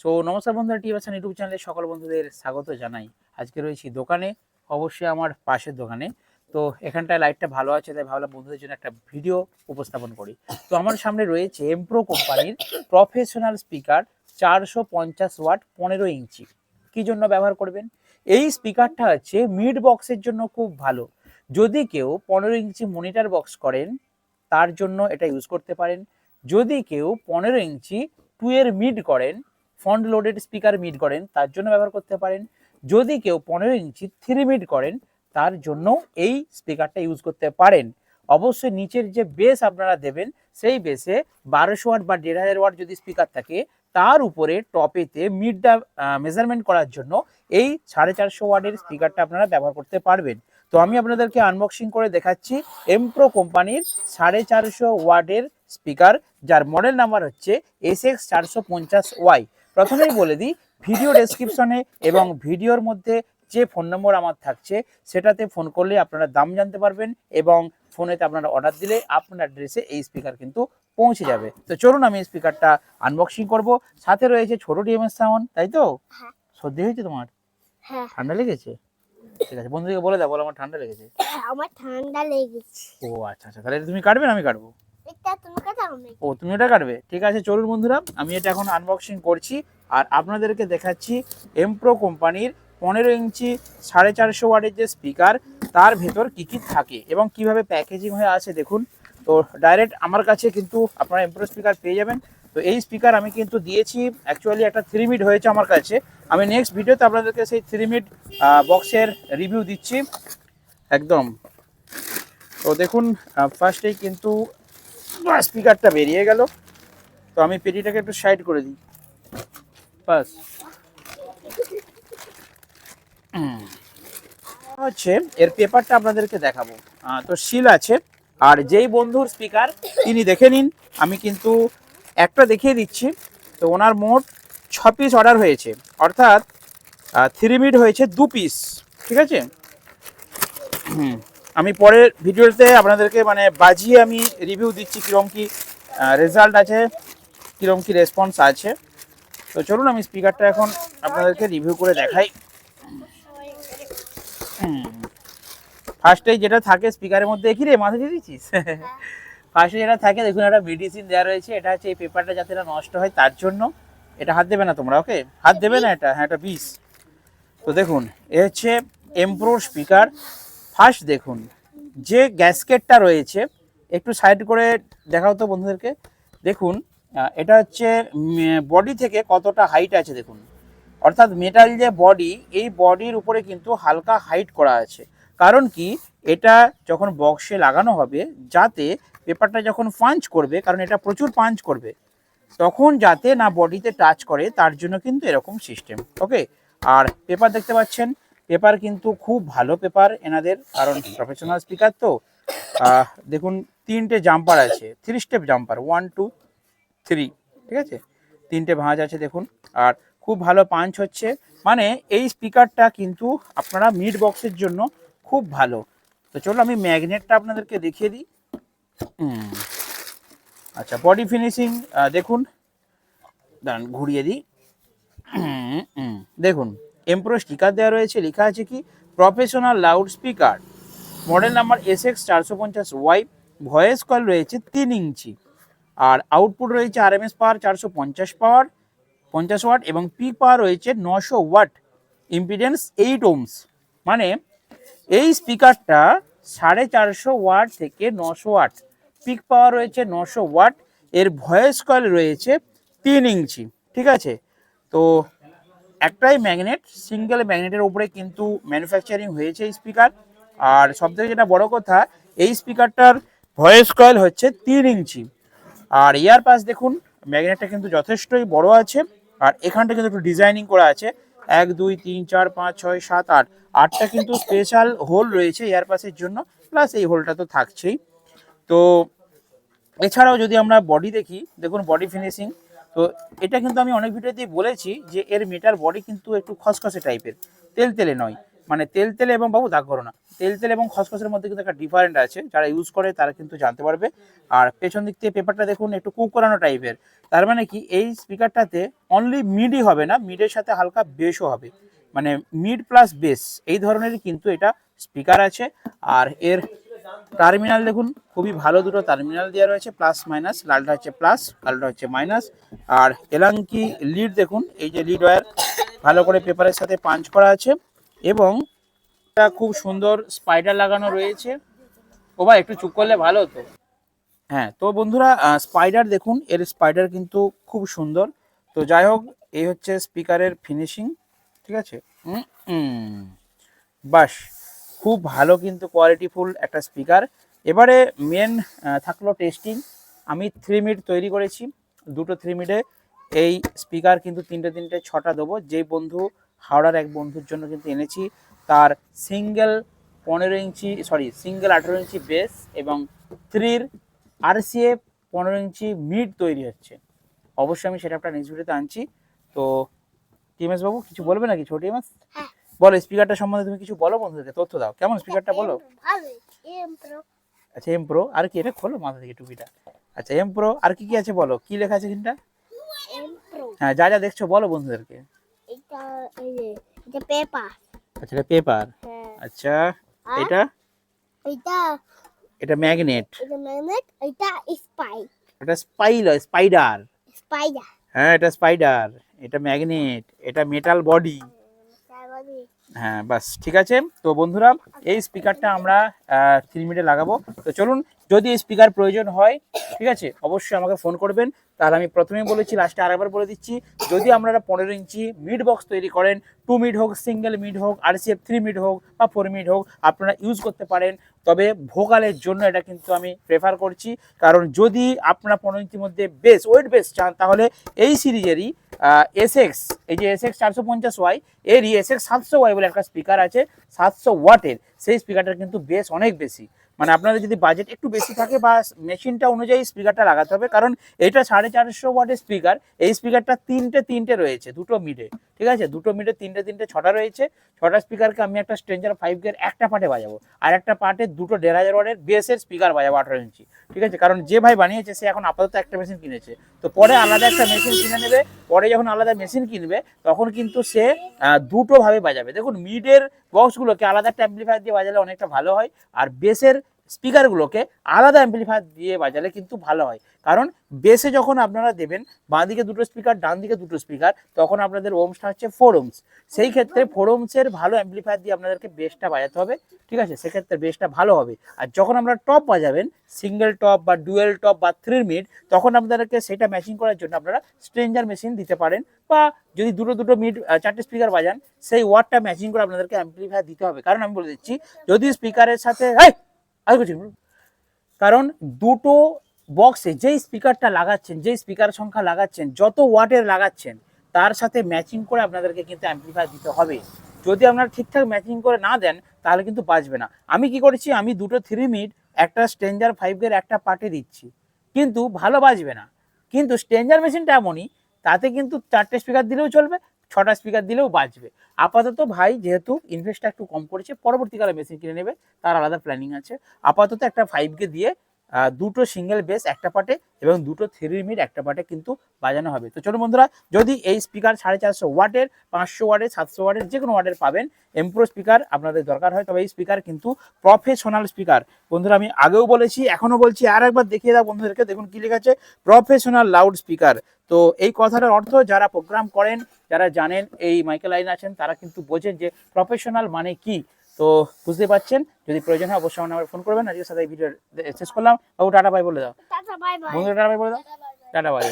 So নমস্কার বন্ধুরা, টি বাসান YouTube চ্যানেলে সকল বন্ধুদের স্বাগত জানাই। আজকে রয়েছি দোকানে, অবশ্যই আমার পাশের দোকানে। তো এখানটায় লাইটটা ভালো আছে, তাই ভাবলাম বন্ধুদের জন্য একটা ভিডিও উপস্থাপন করি। তো আমার সামনে রয়েছে এমপ্রো কোম্পানির প্রফেশনাল স্পিকার চারশো পঞ্চাশ ওয়াট পনেরো ইঞ্চি। কি জন্য ব্যবহার করবেন? এই স্পিকারটা হচ্ছে মিড বক্সের জন্য খুব ভালো। যদি কেউ পনেরো ইঞ্চি মনিটর বক্স করেন, তার জন্য এটা ইউজ করতে পারেন। যদি কেউ পনেরো ইঞ্চি টুয়ের মিড করেন ফ্রন্ট লোডেড স্পিকার মিট করেন, তার জন্য ব্যবহার করতে পারেন। যদি কেউ পনেরো ইঞ্চি থ্রি মিড করেন, তার জন্য এই স্পিকারটা ইউজ করতে পারেন। অবশ্যই নিচের যে বেস আপনারা দেবেন, সেই বেসে বারোশো ওয়াট বা দেড় হাজার ওয়াট যদি স্পিকার থাকে, তার উপরে টপেতে মিডটা মেজারমেন্ট করার জন্য এই সাড়ে চারশো ওয়াটের স্পিকারটা আপনারা ব্যবহার করতে পারবেন। তো আমি আপনাদেরকে আনবক্সিং করে দেখাচ্ছি এমপ্রো কোম্পানির সাড়ে চারশো ওয়াটের স্পিকার, যার মডেল নাম্বার হচ্ছে এস এক্স চারশো পঞ্চাশ ওয়াই প্রথমেই বলে দিই ভিডিও ডেসক্রিপশনে এবং ভিডিওর মধ্যে যে ফোন নম্বর আমার থাকছে সেটাতে ফোন করলে আপনারা দাম জানতে পারবেন এবং ফোনেতে আপনারা অর্ডার দিলে আপনার অ্যাড্রেসে এই স্পিকার কিন্তু পৌঁছে যাবে। তো চলুন আমি স্পিকারটা আনবক্সিং করব। সাথে রয়েছে ছোট ডিএমএস সাউন্ড তাই তো? হ্যাঁ। সর্দি হয়েছে তোমার? হ্যাঁ। ঠান্ডা লেগেছে? ঠিক আছে বন্ধুকে বলে দাও বলো আমার ঠান্ডা লেগেছে। আমার ঠান্ডা লেগেছে। ও আচ্ছা আচ্ছা তাহলে তুমি কাটবে না আমি কাটবো। এটা তুমি ও, তুমি এটা কাটবে। ঠিক আছে, চলুন বন্ধুরা, আমি এটা এখন আনবক্সিং করছি, আর আপনাদেরকে দেখাচ্ছি এমপ্রো কোম্পানির পনেরো ইঞ্চি সাড়ে চারশো ওয়াটের যে স্পিকার তার ভেতর কী কী থাকে এবং কীভাবে প্যাকেজিং হয়ে আছে দেখুন। তো ডাইরেক্ট আমার কাছে কিন্তু আপনারা এমপ্রো স্পিকার পেয়ে যাবেন। তো এই স্পিকার আমি কিন্তু দিয়েছি অ্যাকচুয়ালি একটা থ্রি মিট হয়েছে আমার কাছে। আমি নেক্সট ভিডিওতে আপনাদেরকে সেই থ্রি মিট বক্সের রিভিউ দিচ্ছি। একদম। তো দেখুন ফার্স্টেই কিন্তু স্পিকারটা বেরিয়ে গেল। তো আমি পেটিটাকে একটু সাইড করে দিই। বাস। হচ্ছে এর পেপারটা আপনাদেরকে দেখাবো। তো শিল আছে। আর যেই বন্ধুর স্পিকার তিনি দেখে নিন। আমি কিন্তু একটা দেখিয়ে দিচ্ছি। তো ওনার মোট ছ পিস অর্ডার হয়েছে। অর্থাৎ থ্রি মিড হয়েছে দু পিস ঠিক আছে? হুম। আমি পরের ভিডিওতে আপনাদেরকে মানে বাজিয়ে আমি রিভিউ দিচ্ছি কীরকম কী রেজাল্ট আছে কীরকম কী রেসপন্স আছে। তো চলুন আমি স্পিকারটা এখন আপনাদেরকে রিভিউ করে দেখাই। ফার্স্টে যেটা থাকে স্পিকারের মধ্যে, কি রে, মাথা দিয়ে দিচ্ছিস? ফার্স্টে যেটা থাকে, দেখুন একটা মেডিসিন দেওয়া রয়েছে, এটা হচ্ছে এই পেপারটা যাতে না নষ্ট হয় তার জন্য। এটা হাত দেবে না তোমরা ওকে হাত দেবে না এটা হ্যাঁ এটা বিষ তো দেখুন, এ হচ্ছে এমপ্রোর স্পিকার ফার্স্ট দেখুন, যে গ্যাসকেটটা রয়েছে, একটু সাইড করে দেখাও তো বন্ধুদেরকে। দেখুন এটা হচ্ছে বডি থেকে কতটা হাইট আছে দেখুন। অর্থাৎ মেটাল যে বডি এই বডির উপরে কিন্তু হালকা হাইট করা আছে। কারণ কি, এটা যখন বক্সে লাগানো হবে, যাতে পেপারটা যখন পাঞ্চ করবে, কারণ এটা প্রচুর পাঞ্চ করবে, তখন যাতে না বডিতে টাচ করে, তার জন্য কিন্তু এরকম সিস্টেম ওকে আর পেপার দেখতে পাচ্ছেন পেপার কিন্তু খুব ভালো পেপার এনাদের কারণ প্রফেশনাল স্পিকার তো দেখুন তিনটে জাম্পার আছে three step jumper one two three ঠিক আছে? তিনটে ভাঁজ আছে দেখুন আর খুব ভালো পাঞ্চ হচ্ছে। মানে এই স্পিকারটা কিন্তু আপনারা মিড বক্সের জন্য খুব ভালো। তো চলো আমি ম্যাগনেটটা আপনাদেরকে দেখিয়ে দিই। আচ্ছা বডি ফিনিশিং দেখুন দাঁড়ান ঘুরিয়ে দিই। দেখুন। এমপ্রো স্টিকার দেওয়া রয়েছে। লেখা আছে কি? Professional loud speaker model number S X চারশো পঞ্চাশ ওয়াই ভয়েস কল রয়েছে তিন ইঞ্চি। আর আউটপুট রয়েছে আর এম এস পাওয়ার চারশো পঞ্চাশ পাওয়ার পঞ্চাশ ওয়াট এবং পিক পাওয়ার রয়েছে নশো ওয়াট ইম্পিডেন্স এইট ওমস মানে এই স্পিকারটা সাড়ে চারশো ওয়াট থেকে নশো ওয়াট পিক পাওয়ার রয়েছে নশো ওয়াট এর ভয়েস কল রয়েছে তিন ইঞ্চি। ঠিক আছে? তো একটাই ম্যাগনেট সিঙ্গেল ম্যাগনেটের উপরে কিন্তু ম্যানুফ্যাকচারিং হয়েছে এই স্পিকার আর সবথেকে যেটা বড় কথা, এই স্পিকারটার ভয়েস কয়েল হচ্ছে তিন ইঞ্চি। আর ইয়ার পাস দেখুন ম্যাগনেটটা কিন্তু যথেষ্টই বড় আছে। আর এখানটা কিন্তু একটু ডিজাইনিং করা আছে। এক, দুই, তিন, চার, পাঁচ, ছয়, সাত, আট। আটটা কিন্তু স্পেশাল হোল রয়েছে এয়ার পাসের জন্য প্লাস এই হোলটা তো থাকছেই। তো এছাড়াও যদি আমরা বডি দেখি, দেখুন বডি ফিনিশিং তো এটা কিন্তু আমি অনেক ভিডিওতেই বলেছি যে এর মিটার বডি কিন্তু একটু খসখসে টাইপের তেল তেলে নয়। মানে তেল তেলে এবং বাবু দাগ করো না। তেল তেল এবং খসখসের মধ্যে কিন্তু একটা ডিফারেন্ট আছে। যারা ইউজ করে তারা কিন্তু জানতে পারবে। আর পেছন দিক থেকে পেপারটা দেখুন, একটু কুকরানো টাইপের তার মানে কি? এই স্পিকারটাতে অনলি মিডই হবে না মিডের সাথে হালকা বেসও হবে। মানে মিড প্লাস বেস এই ধরনেরই কিন্তু এটা স্পিকার আছে। আর এর টার্মিনাল দেখুন, খুবই ভালো দুটো টার্মিনাল দেওয়া রয়েছে, প্লাস মাইনাস, লালটা হচ্ছে প্লাস কালোটা হচ্ছে মাইনাস। আর এলাঙ্কি লিড দেখুন, এই যে লিড ওয়্যার ভালো করে পেপারের সাথে পাঞ্চ করা আছে। এবং খুব সুন্দর স্পাইডার লাগানো রয়েছে। ও ভাই, একটু চুপ করলে ভালো হতো। হ্যাঁ তো বন্ধুরা স্পাইডার দেখুন, এর স্পাইডার কিন্তু খুব সুন্দর। তো যাই হোক, এই হচ্ছে স্পিকারের ফিনিশিং, ঠিক আছে। বাস। খুব ভালো কিন্তু কোয়ালিটিফুল একটা স্পিকার এবারে মেন থাকল টেস্টিং আমি থ্রি মিট তৈরি করেছি। দুটো থ্রি মিটে এই স্পিকার কিন্তু তিনটে তিনটে ছটা দেবো। যেই বন্ধু, হাওড়ার এক বন্ধুর জন্য কিন্তু এনেছি। তার সিঙ্গেল পনেরো ইঞ্চি সরি সিঙ্গেল আঠেরো ইঞ্চি বেস এবং থ্রির আর আরসিএ পনেরো ইঞ্চি মিড তৈরি হচ্ছে। অবশ্যই আমি সেটা একটা নেক্সট ভিডিওতে আনছি। তো টিএমএস বাবু, কিছু বলবে নাকি? ছোট টিএমএস হ্যাঁ। বলো স্পিকারটা সম্বন্ধে তুমি কিছু বলো বন্ধুদেরকে তথ্য দাও। কেমন স্পিকারটা বলো? আচ্ছা এম প্রো আর কি এটা খোলো মাথা থেকে টুপিটা। আচ্ছা এম প্রো আর কি কি আছে বলো? কি লেখা আছে এখানটা প্রো হ্যাঁ যা যা দেখছ বলো বন্ধুদেরকে। এটা এই যে এটা পেপার আচ্ছা এটা পেপার হ্যাঁ। আচ্ছা এটা? এটা এটা ম্যাগনেট এটা ম্যাগনেট এটা স্পাই এটা স্পাইল স্পাইডার স্পাইডার হ্যাঁ এটা স্পাইডার এটা ম্যাগনেট এটা মেটাল বডি হ্যাঁ বাস, ঠিক আছে? তো বন্ধুরা, এই স্পিকারটা আমরা থ্রি মিনিটে লাগাবো। তো চলুন, যদি এই স্পিকার প্রয়োজন হয়, ঠিক আছে? অবশ্যই আমাকে ফোন করবেন। তাহলে আমি প্রথমেই বলেছি লাস্টে আরেকবার বলে দিচ্ছি, যদি আপনারা পনেরো ইঞ্চি মিড বক্স তৈরি করেন টু মিড হোক সিঙ্গেল মিড হোক আর সি এফ থ্রি মিড হোক বা ফোর মিড হোক, আপনারা ইউজ করতে পারেন। তবে ভোকালের জন্য এটা কিন্তু আমি প্রেফার করছি। কারণ যদি আপনার পনেরো ইঞ্চির মধ্যে বেস ওয়েট বেস চান, তাহলে এই সিরিজেরই এসএক্স এই যে এসএক্স চারশো পঞ্চাশ ওয়াই এরই এসএক্স সাতশো ওয়াই বলে একটা স্পিকার আছে, সাতশো ওয়াটের। সেই স্পিকারটার কিন্তু বেস অনেক বেশি। মানে আপনাদের যদি বাজেট একটু বেশি থাকে বা মেশিনটা অনুযায়ী স্পিকারটা লাগাতে হবে কারণ এটা সাড়ে চারশো ওয়াটের স্পিকার এই স্পিকারটা তিনটে তিনটে রয়েছে দুটো মিডে ঠিক আছে? দুটো মিডে তিনটে তিনটে ছটা রয়েছে। ছটা স্পিকারকে আমি একটা স্ট্রেঞ্জার ফাইভ গের একটা পার্টে বাজাবো আর একটা পার্টে দুটো দেড় হাজার ওয়াটের বেসের স্পিকার বাজাবো আঠারো ইঞ্চি ঠিক আছে? কারণ যে ভাই বানিয়েছে সে এখন আপাতত একটা মেশিন কিনেছে। তো পরে আলাদা একটা মেশিন কিনে নেবে পরে যখন আলাদা মেশিন কিনবে তখন কিন্তু সে আহ, দুটো ভাবে বাজাবে। দেখুন মিডের বক্সগুলোকে আলাদা ট্যাম্পলিফায়ার দিয়ে বাজালে অনেকটা ভালো হয়। আর বেসের স্পিকারগুলোকে আলাদা অ্যাম্পলিফায়ার দিয়ে বাজালে কিন্তু ভালো হয়। কারণ বেসে যখন আপনারা দেবেন বাঁ দিকে দুটো স্পিকার ডান দিকে দুটো স্পিকার তখন আপনাদের ওমসটা হচ্ছে ফোর ওমস সেই ক্ষেত্রে ফোর ওমসের ভালো অ্যাম্পলিফায়ার দিয়ে আপনাদেরকে বেসটা বাজাতে হবে, ঠিক আছে? সেক্ষেত্রে বেসটা ভালো হবে। আর যখন আমরা টপ বাজাবেন সিঙ্গেল টপ বা ডুয়েল টপ বা থ্রি মিড তখন আপনাদেরকে সেটা ম্যাচিং করার জন্য আপনারা স্ট্রেঞ্জার মেশিন দিতে পারেন বা যদি দুটো দুটো মিড চারটে স্পিকার বাজান, সেই ওয়ার্ডটা ম্যাচিং করে আপনাদেরকে অ্যাম্পলিফায়ার দিতে হবে। কারণ আমি বলে দিচ্ছি, যদি স্পিকারের সাথে এই আর কিছু। কারণ দুটো বক্সে যেই স্পিকারটা লাগাচ্ছেন, যেই স্পিকার সংখ্যা লাগাচ্ছেন, যত ওয়াটের লাগাচ্ছেন, তার সাথে ম্যাচিং করে আপনাদেরকে কিন্তু অ্যাম্পলিফায়ার দিতে হবে। যদি আপনারা ঠিকঠাক ম্যাচিং করে না দেন, তাহলে কিন্তু বাঁচবে না। আমি কি করেছি, আমি দুটো থ্রি মিড একটা স্ট্রেঞ্জার ফাইভের একটা পার্টে দিচ্ছি। কিন্তু ভালো বাজবে না। কিন্তু স্ট্রেঞ্জার মেশিনটা এমনই, তাতে কিন্তু চারটে স্পিকার দিলেও চলবে ছটা স্পিকার দিলেও বাঁচবে আপাতত ভাই, যেহেতু ইনভেস্টটা একটু কম করেছে, পরবর্তীকালে মেশিন কিনে নেবে, তার আলাদা প্ল্যানিং আছে। আপাতত একটা ফাইভকে দিয়ে দুটো সিঙ্গেল বেস একটা পার্টে এবং দুটো থ্রি মিড একটা পার্টে কিন্তু বাজানো হবে। তো চলো বন্ধুরা, যদি এই স্পিকার সাড়ে চারশো ওয়াটের, পাঁচশো ওয়াটের, সাতশো ওয়াটের যে কোনো ওয়াটের পাবেন এমপ্রো স্পিকার আপনাদের দরকার হয়। তবে এই স্পিকার কিন্তু প্রফেশনাল স্পিকার বন্ধুরা, আমি আগেও বলেছি, এখনও বলছি, আর একবার দেখিয়ে দাও বন্ধুদেরকে, দেখুন কী লেখা আছে প্রফেশনাল লাউড স্পিকার তো এই কথাটার অর্থ, যারা প্রোগ্রাম করেন, যারা জানেন, এই মাইকেল লাইন আছেন, তারা কিন্তু বোঝেন যে প্রফেশনাল মানে কি। তো বুঝতে পারছেন যদি প্রয়োজন হয় অবশ্যই আমার ফোন করবেন আজকের সাথে এই ভিডিও শেষ করলাম। বাবু টাটা বাই বলে দাও। টাটা বাই বাই বন্ধুরা টাটা বাই বলে দাও। Tata by